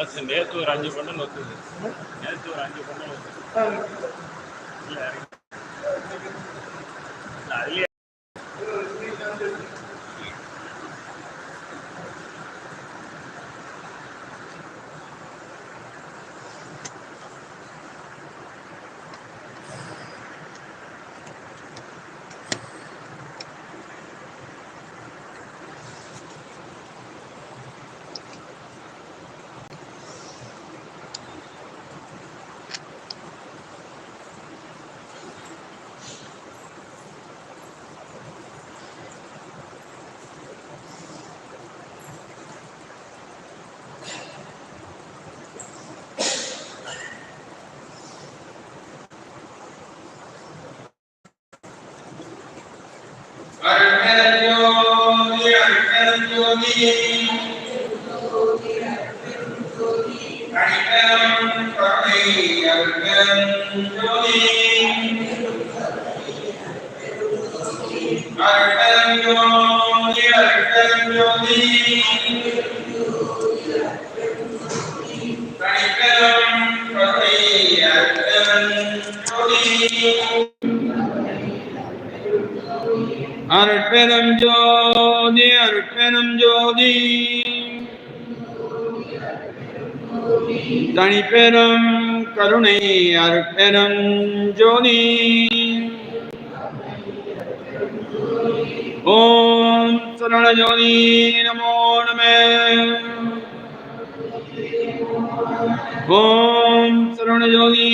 நேற்று ஒரு அஞ்சு பண்டல் ஒத்துது. நேற்று ஒரு அஞ்சு பண்டல் ஒத்துது. அருட்பெருஞ்சோதி அடிப்பெரும் தனிப்பெரும் கருணை அருட்பெரும் ஜோதி ஓம் சரண ஜோதி நமோ நம ஓம் சரண ஜோதி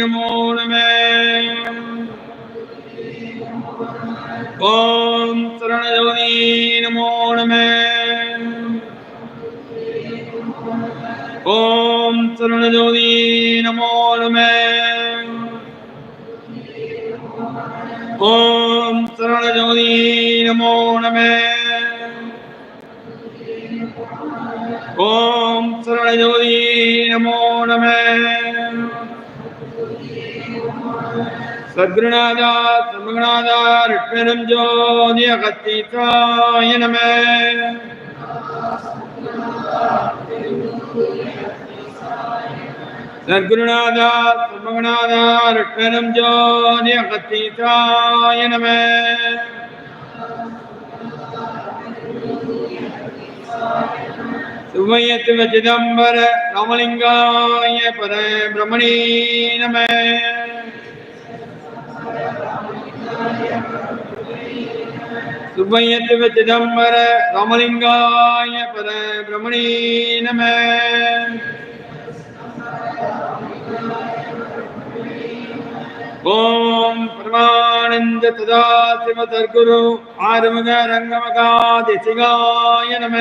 நமோ ஓம் சரணஜோதி நமோ நம. ஓம் சரணஜோதி நமோ நம. ஓம் சரணஜோதி நமோ நம. சத்குருநாதா சர்வகுணாதா ரிட்பெரும் ஜோதி அகத்தீசாய நம. சத்குருநாதா சர்வகுணாதா ரிட்பெரும் ஜோதி அகத்தீசாய நம. சுமயத்துவ சிதம்பர ராமலிங்காய பர பிரமணி நம. சுப்பையத்துவ சிதம்பர ராமலிங்காய பர பிரமணி நம. ஓம் பரமானந்த ததா சிவ சர்க்குரு ஆறுமுக ரங்கமகா திசிகாய நம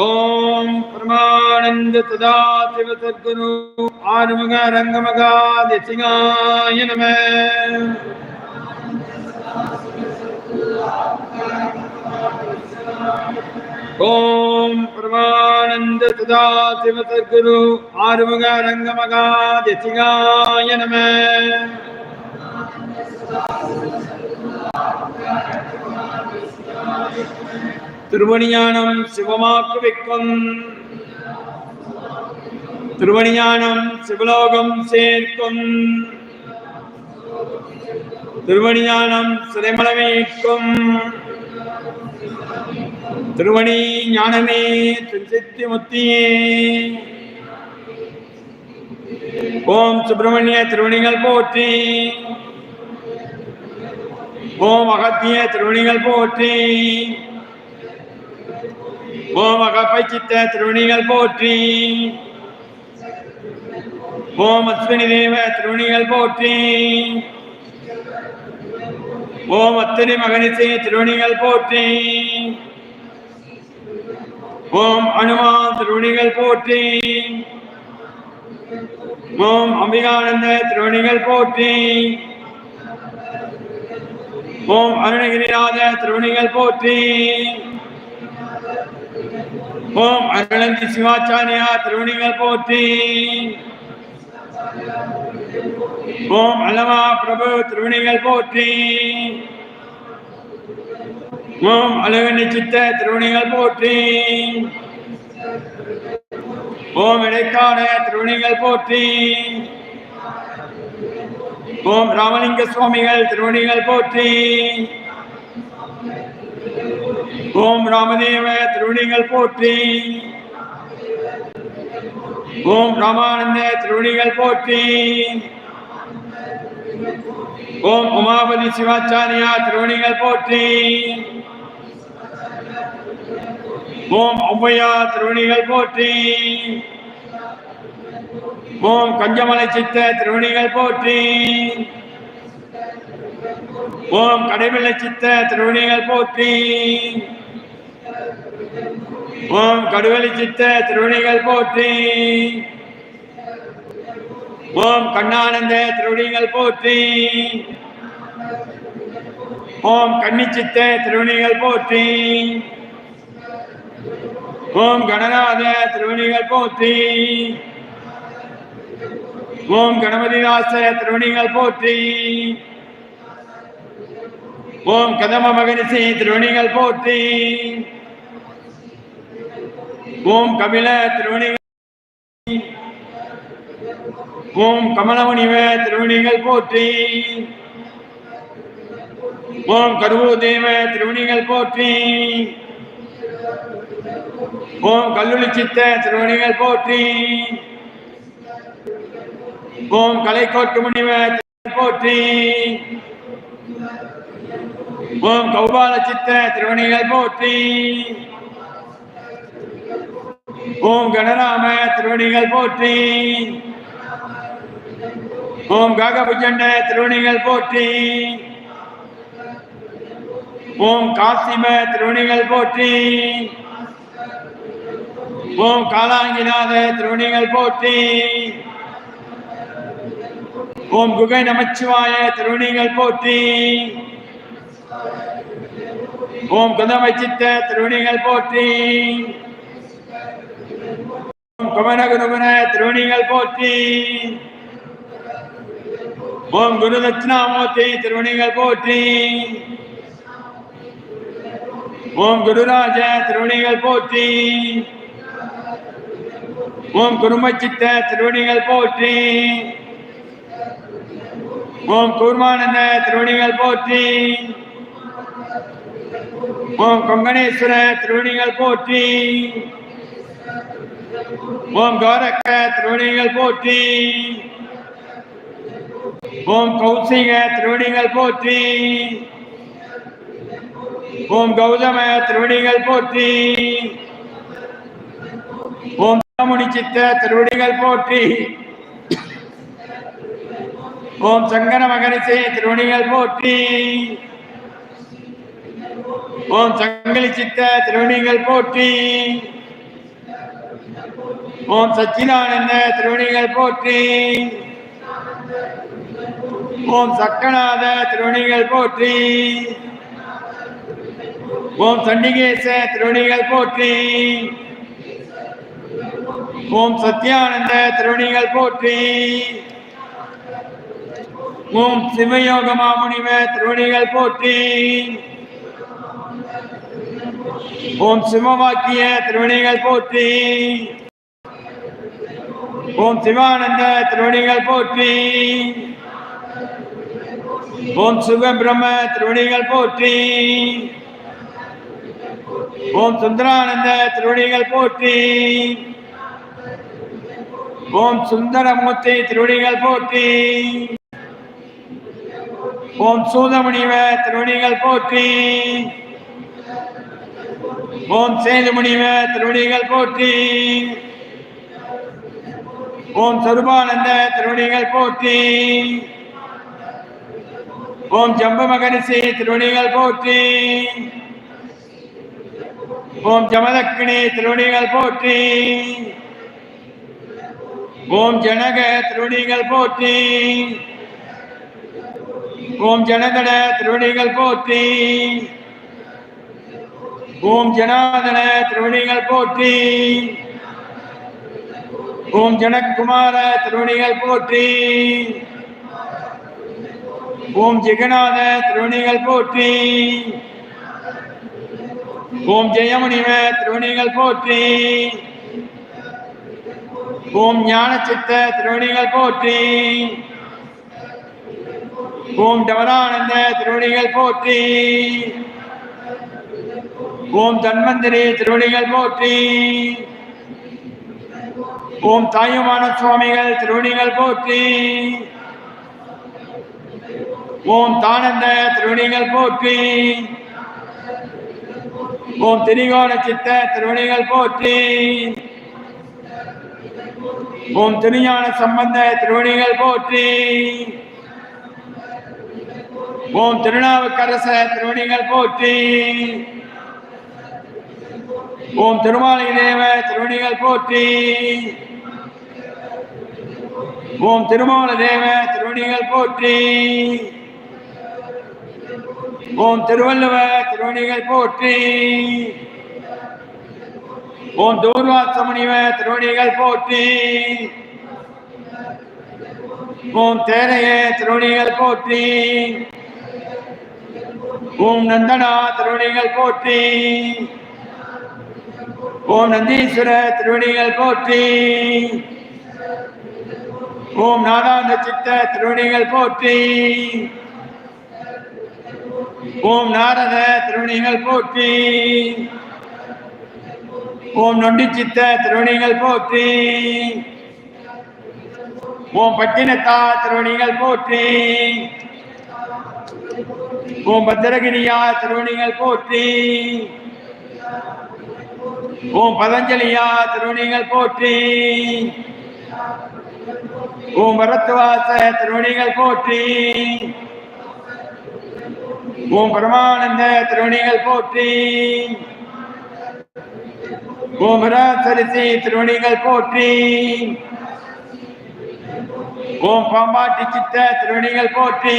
ஓம் பரமானந்த ததா சிவ சத்குரு ஆறுமுக ரங்கமகா திசிகாய நம ஓம் பிரமானந்த ததா சிவ ஆறுமுக ரங்கமகா திசிகாய நம. திருமணியானம் சிவமாக்கு வைக்கும் திருமணியானம் சிவலோகம் சேர்க்கும். திருவணிஞானம் சிறைமலமேற்கும் திருமணி ஞானமே சித்தி முத்தியே ஓம் சுப்பிரமணிய திருவணிகள் போற்றி. ஓம் அகத்திய திருவணிகள் போற்றி. ஓம் அகப்பை சித்த திருவணிகள் போற்றி. ஓம் அஸ்வினி தேவ திருவணிகள் போற்றி. ஓம் அத்தனை மகனிசை திருவணிகள் போற்றி. ஓம் அனுமா திருவணிகள் போற்றி. ஓம் அம்பிகானந்த திருவணிகள் போற்றி. ஓம் அருணகிரிநாத திருவணிகள் போற்றி. ஓம் அருளந்தி சிவாச்சாரியா திருவணிகள் போற்றி. ஓம் அல்லவா பிரபு திருவணிகள் போற்றி. ஓம் அழகனி சித்த திருவணிகள் போற்றி. ஓம் இடைக்கான திருவணிகள் போற்றி. ஓம் ராமலிங்க சுவாமிகள் திருவணிகள் போற்றி. ஓம் ராமதேவ திருவணிகள் போற்றி. ஓம் ராமானந்த திருவணிகள் போற்றி. ஓம் உமாபதி சிவாச்சாரியா திருவணிகள் போற்றி. ஓம் ஔவையா திருவணிகள் போற்றி. ஓம் கஞ்சமலை சித்த திருவணிகள் போற்றி. ஓம் கடைவெள்ளை சித்த திருவணிகள் போற்றி. ஓம் கடுவெளி சித்த திருவணிகள் போற்றி. ஓம் கண்ணானந்த திருவணிகள் போற்றி. ஓம் கன்னிச்சித்த திருவணிகள் போற்றி. ஓம் கணநாத திருவணிகள் போற்றி. ஓம் கணபதிதாச திருவணிகள் போற்றி. ஓம் கதம மகரிஷி திருவணிகள் போற்றி. ஓம் கபில திருவணிகள் ஓம் கமலமுனிவ திருவணிகள் போற்றி. ஓம் கருவூதேவ திருவணிகள் போற்றி. ஓம் கல்லூரி சித்த திருவணிகள் போற்றி. ஓம் கலைக்கோட்டு முனிவர் போற்றி. ஓம் கௌபால சித்த திருவணிகள் போற்றி. ஓம் கணராம திருவணிகள் போற்றி. ஓம் காகபுஜண்ட திருவணிகள் போற்றி. ஓம் காசிம திருவணிகள் போற்றி. ஓம் காலாங்கிநாத திருவணிகள் போற்றி. ஓம் குகை நமச்சிவாய திருவணிகள் போற்றி. ஓம் குதமை சித்த திருவணிகள் போற்றி. ஓம் குமரகுருமன திருவணிகள் போற்றி. ஓம் குரு தட்சிணாமூர்த்தி திருவணிகள் போற்றி. ஓம் குருராஜ திருவணிகள் போற்றி. ஓம் குருமச்சித்த திருவணிகள் போற்றி. ஓம் கூர்மானந்த திருவணிகள் போற்றி. ஓம் கொங்கணேஸ்வர திருவணிகள் போற்றி. ஓம் கோரக்க திருவணிகள் போற்றி. ஓம் கௌசிக திருவணிகள் போற்றி. ஓம் கௌதம திருவடிகள் போற்றி. ஓம் முனி சித்த திருவடிகள் போற்றி. ஓம் சங்கர மகரிசை திருவணிகள் போற்றி. ஓம் சங்கலி சித்த திருவணிகள் போற்றி. ஓம் சச்சிதானந்த திருவணிகள் போற்றி. ஓம் சக்கநாத திருவணிகள் போற்றி. ஓம் சண்டிகேச திருவணிகள் போற்றி. ஓம் சத்யானந்த திருவடிகள் போற்றி. ஓம் சிவயோக மாமுனிவ திருவடிகள் போற்றி. ஓம் சிவவாக்கிய திருவணிகள் போற்றி. ஓம் சிவானந்த திருவணிகள் போற்றி. ஓம் சுக பிரம்ம திருவணிகள் போற்றி. ஓம் சுந்தரானந்த திருவணிகள் போற்றி. ஓம் சுந்தரமூர்த்தி திருவடிகள் போற்றி. ஓம் சூதமுனிவ திருவடிகள் போற்றி. ஓம் சேதுமுனிவ திருவடிகள் போற்றி. ஓம் சருபானந்த திருவடிகள் போற்றி. ஓம் ஜம்ப மகரிசி திருவடிகள் போற்றி. ஓம் ஜமதக்கினி திருவடிகள் போற்றி. ஓம் ஜனக திருவடிகள் போற்றி. ஓம் ஜனகன திருவடிகள் போற்றி. ஓம் ஜனாதன திருவடிகள் போற்றி. ஓம் ஜனகுமார திருவணிகள் போற்றி. ஓம் ஜெகநாத திருவணிகள் போற்றி. ஓம் ஜெயமுனிவ திருவணிகள் போற்றி. ஓம் ஞான சித்த திருவணிகள் போற்றி. ஓம் டவரானந்த திருவணிகள் போற்றி. ஓம் தன்வந்திரி திருவணிகள் போற்றி. ஓம் தாயுமான சுவாமிகள் திருவணிகள் போற்றி. ஓம் தானந்த திருவணிகள் போற்றி. ஓம் திரிகோண சித்த திருவணிகள் போற்றி. ஓம் திருஞான சம்பந்த திருவணிகள் போற்றி. ஓம் திருநாவுக்கரச திருவணிகள் போற்றி. ஓம் திருமாலை தேவ திருவணிகள் போற்றி. ஓம் திருமால தேவ திருவணிகள் போற்றி. ஓம் திருவள்ளுவ திருவணிகள் போற்றி. ஓம் தூர்வாசமுனிவ திருவணிகள் போற்றி. ஓம் தேரைய திருவணிகள் போற்றி. ஓம் நந்தனா திருவணிகள் போற்றி. ஓம் நந்தீஸ்வர திருவணிகள் போற்றி. ஓம் நாதாந்த சித்த திருவணிகள் போற்றி. ஓம் நாரத திருவணிகள் போற்றி. ஓம் நொண்டி சித்த திருவணிகள் போற்றி. ஓம் பட்டினத்தா திருவணிகள் போற்றி. ஓம் பத்திரகிரியா திருவணிகள் போற்றி. ஓம் பதஞ்சலியா திருவணிகள் போற்றி. ஓம் பரத்வாச திருவணிகள் போற்றி. ஓம் பரமானந்த திருவணிகள் போற்றி. ஓம் பராசரிசி திருவணிகள் போற்றி. ஓம் பாம்பாட்டி சித்த திருவணிகள் போற்றி.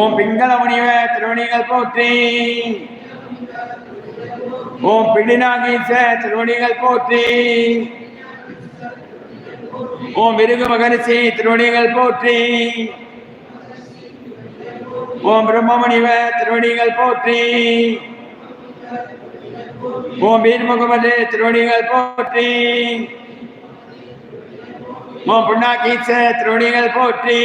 ஓம் பிங்கள முனிவ திருவணிகள் போற்றி. ஓம் பிடிநாகீச திருவணிகள் போற்றி. ஓம் விருகு மகரிசி திருவணிகள் போற்றி. ஓம் பிரம்மமணிவ திருவணிகள் போற்றி. ஓம் வீர் முகமது திருவணிகள் போற்றி. ஓம் புண்ணாக்கீச திருவணிகள் போற்றி.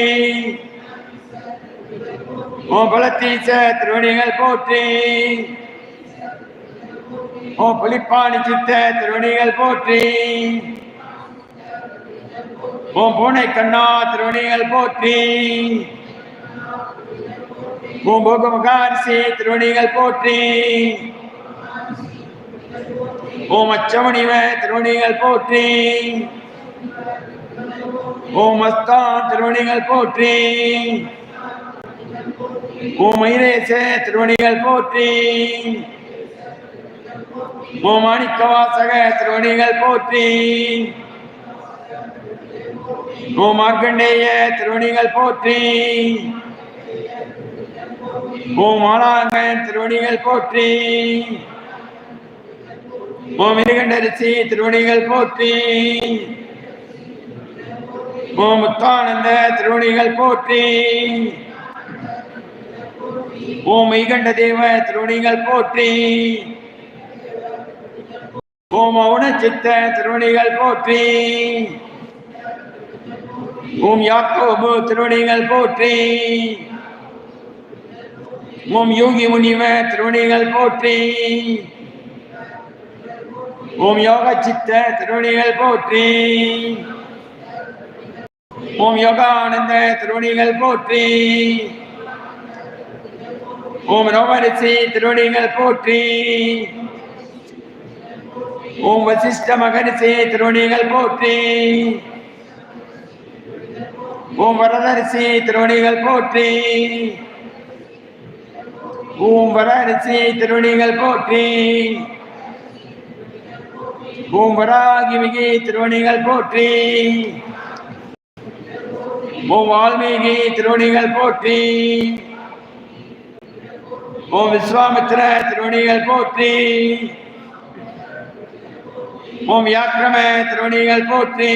ஓம் பலத்தீச திருவணிகள் போற்றி. ஓம் புலிப்பாணி சித்த திருவணிகள் போற்றி. ஓம் பூனை கண்ணா திருவணிகள் போற்றி. ஓம் போகமுகாரிசி திருவணிகள் போற்றி. ஓம் அச்சமணிவ திருவணிகள் போற்றி. ஓம் அஸ்தான் திருவணிகள் போற்றி. ஓம் மயிலேச திருவணிகள் போற்றி. ஓம் மாணிக்கவாசக திருவணிகள் போற்றி. ஓம் மார்க்கண்டேய திருவணிகள் போற்றி. ஓம் மாலாங்கன் திருவணிகள் போற்றி. ஓம் இருகண்டரிசி திருவணிகள் போற்றி. ஓம் முத்தானந்த திருவணிகள் போற்றி. ஓ மெய்கண்ட தேவ திருவணிகள் போற்றி. ஓ மௌன சித்த திருவணிகள் போற்றி. ஓம் யாக்கோபு திருவணிகள் போற்றி. ஓம் யோகி முனிவ திருவணிகள் போற்றி. ஓம் யோக சித்த திருவணிகள் போற்றி. ஓம் யோகானந்த திருவணிகள் போற்றி. ஓம் ரோமரிசி திருவணிகள் போற்றி. ஓம் வசிஷ்ட மகரிசி திருவணிகள் போற்றி. ஓம் வரதரிசி திருவணிகள் போற்றி. ஓம் வரரிசி திருவணிகள் போற்றி. பூம்பராகி வராகி மிகி திருவடிகள் போற்றி. ஓம் வால்மீகி திருவணிகள் போற்றி. ஓம் விஸ்வாமித்ர திருவணிகள் போற்றி. ஓம் வியாக்கிரம திருவணிகள் போற்றி.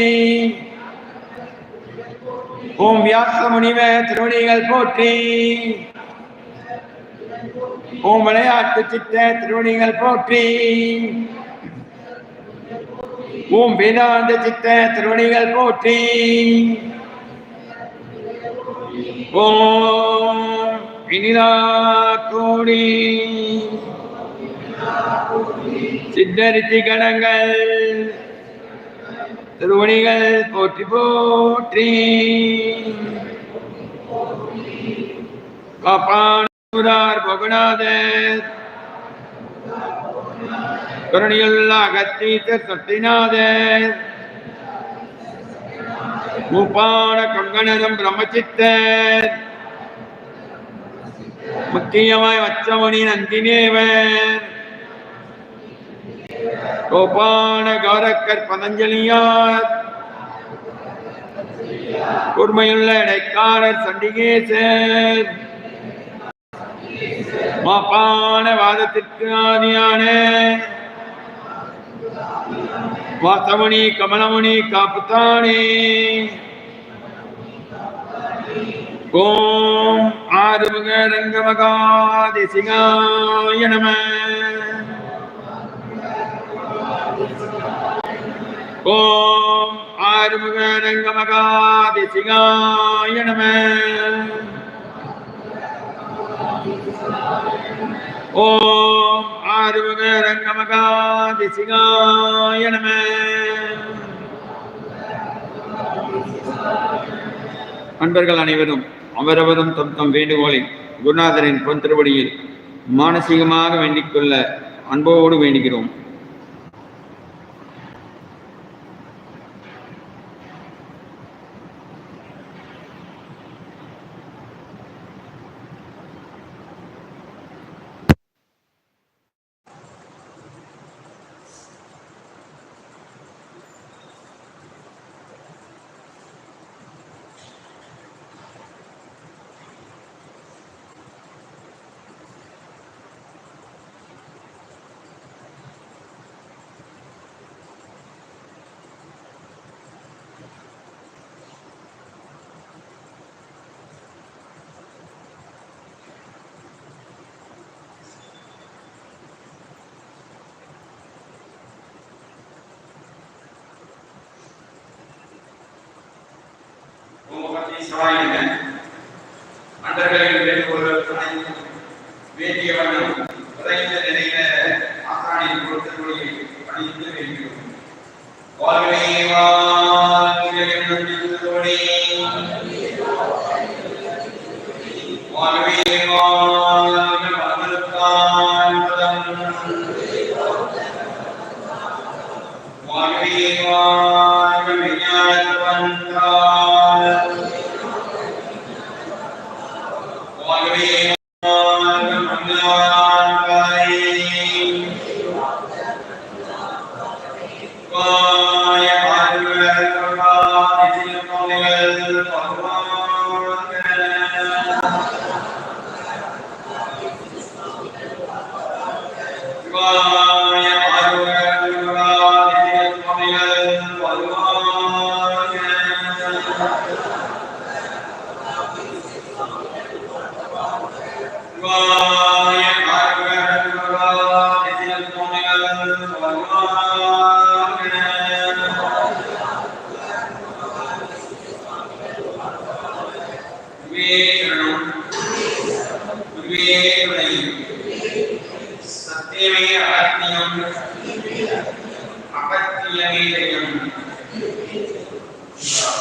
ஓம் வியாச முனிவ திருவணிகள் போற்றி. ஓம் விளையாட்டு சித்த திருவணிகள் போற்றி. ஓம் வேதாந்த சித்த திருவணிகள் போற்றி. ஓம் இனிலா கோடி சித்தரித்தி கணங்கள் திருவணிகள் போற்றி போற்றி. காப்பான் புகுநாதர். கருணியுள்ள அகத்தீசர் சத்தியநாதர் மூப்பான கங்கணரும் பிரம்மச்சித்தர் முக்கியமாய் வச்சமணி நந்தினேவர் கோபான கௌரக்கர் பதஞ்சலியார். கூர்மையுள்ள இடைக்காரர் சண்டிகேசர். மாப்பான வாதத்திற்கு ஆதியான. வாசமணி கமலமணி காப்புத்தானே ஓம் ஆறுமுக ரங்கமகாதிசிகாய நம. ஓம் ஆறுமுக ரங்கமகாதிசிகாய நம. ஓம் ஆறுமுக ரங்கமகாதிசிகாய நம. அன்பர்கள் அனைவரும் அவரவரும் தம் தம் வேண்டுகோளை குருநாதரின் பொன் திருவடியில் மானசீகமாக வேண்டிக் கொள்ள அன்போடு வேண்டுகிறோம். அண்டர்களின் வேண்டுகோள்கள் அனைத்தும் வேண்டிய வண்ணம் விரைந்த நிலையில ஆசானின் பொருட்களை அணிந்து வேண்டுகிறோம் வாழ்வே வாழ்க என்னும் திருத்தோடே. வாழ்வே Yeah.